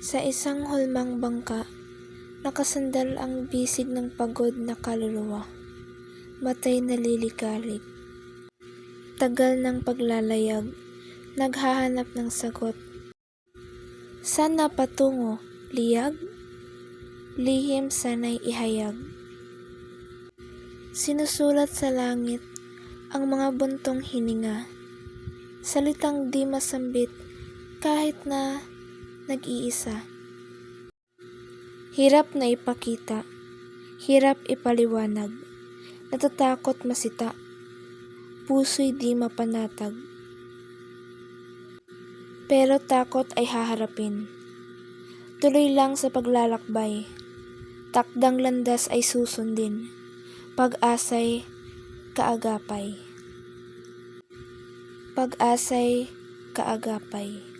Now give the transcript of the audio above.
Sa isang hulmang bangka, nakasandal ang bisig ng pagod na kaluluwa. Matay na liligalig. Tagal ng paglalayag, naghahanap ng sagot. Saan na patungo? Liyag? Lihim sana'y ihayag. Sinusulat sa langit ang mga buntong hininga. Salitang di masambit kahit na nag-iisa. Hirap na ipakita, hirap ipaliwanag, natatakot masita, puso'y di mapanatag. Pero takot ay haharapin. Tuloy lang sa paglalakbay, takdang landas ay susundin, pag-asay kaagapay. Pag-asay kaagapay.